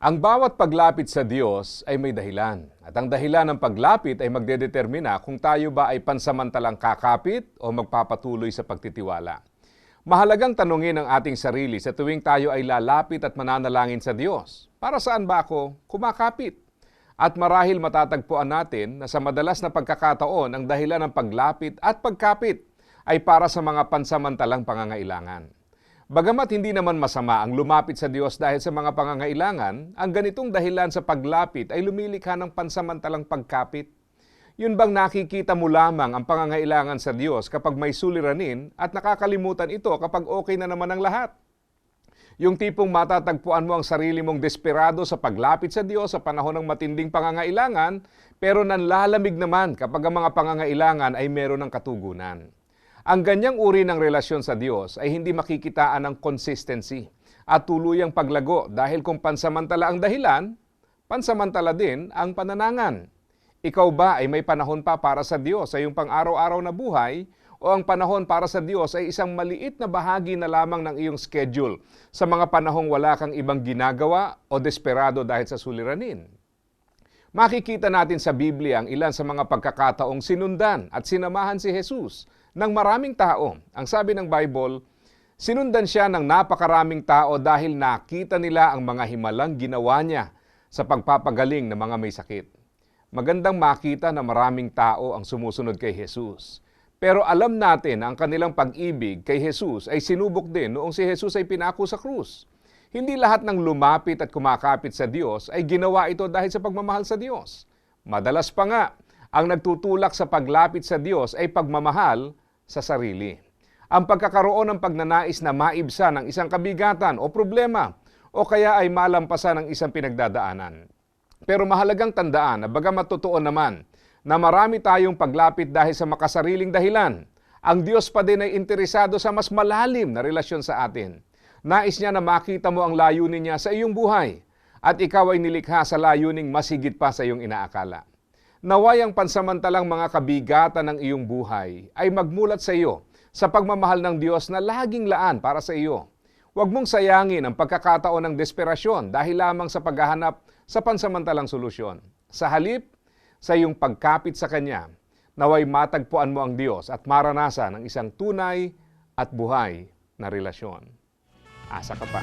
Ang bawat paglapit sa Diyos ay may dahilan. At ang dahilan ng paglapit ay magdedetermina kung tayo ba ay pansamantalang kakapit o magpapatuloy sa pagtitiwala. Mahalagang tanungin ang ating sarili sa tuwing tayo ay lalapit at mananalangin sa Diyos. Para saan ba ako kumakapit? At marahil matatagpuan natin na sa madalas na pagkakataon ang dahilan ng paglapit at pagkapit ay para sa mga pansamantalang pangangailangan. Bagamat hindi naman masama ang lumapit sa Diyos dahil sa mga pangangailangan, ang ganitong dahilan sa paglapit ay lumilikha ng pansamantalang pagkapit. Yun bang nakikita mo lamang ang pangangailangan sa Diyos kapag may suliranin at nakakalimutan ito kapag okay na naman ang lahat? Yung tipong matatagpuan mo ang sarili mong desperado sa paglapit sa Diyos sa panahon ng matinding pangangailangan, pero nanlalamig naman kapag ang mga pangangailangan ay meron ng katugunan. Ang ganyang uri ng relasyon sa Diyos ay hindi makikitaan ng consistency at tuluyang paglago dahil kung pansamantala ang dahilan, pansamantala din ang pananangan. Ikaw ba ay may panahon pa para sa Diyos sa iyong pang-araw-araw na buhay o ang panahon para sa Diyos ay isang maliit na bahagi na lamang ng iyong schedule sa mga panahong wala kang ibang ginagawa o desperado dahil sa suliranin? Makikita natin sa Biblia ang ilan sa mga pagkakataong sinundan at sinamahan si Jesus ng maraming tao. Ang sabi ng Bible, sinundan siya ng napakaraming tao dahil nakita nila ang mga himalang ginawa niya sa pagpapagaling ng mga may sakit. Magandang makita na maraming tao ang sumusunod kay Jesus. Pero alam natin na ang kanilang pag-ibig kay Jesus ay sinubok din noong si Jesus ay pinako sa krus. Hindi lahat ng lumapit at kumakapit sa Diyos ay ginawa ito dahil sa pagmamahal sa Diyos. Madalas pa nga, ang nagtutulak sa paglapit sa Diyos ay pagmamahal sa sarili. Ang pagkakaroon ng pagnanais na maibsan ng isang kabigatan o problema o kaya ay malampasan ng isang pinagdadaanan. Pero mahalagang tandaan na bagamat totoo naman na marami tayong paglapit dahil sa makasariling dahilan, ang Diyos pa din ay interesado sa mas malalim na relasyon sa atin. Nais niya na makita mo ang layunin niya sa iyong buhay at ikaw ay nilikha sa layuning mas higit pa sa iyong inaakala. Naway ang pansamantalang mga kabigatan ng iyong buhay ay magmulat sa iyo sa pagmamahal ng Diyos na laging laan para sa iyo. Huwag mong sayangin ang pagkakataon ng desperasyon dahil lamang sa paghahanap sa pansamantalang solusyon. Sa halip, sa iyong pagkapit sa Kanya, naway matagpuan mo ang Diyos at maranasan ang isang tunay at buhay na relasyon. Asa ka pa.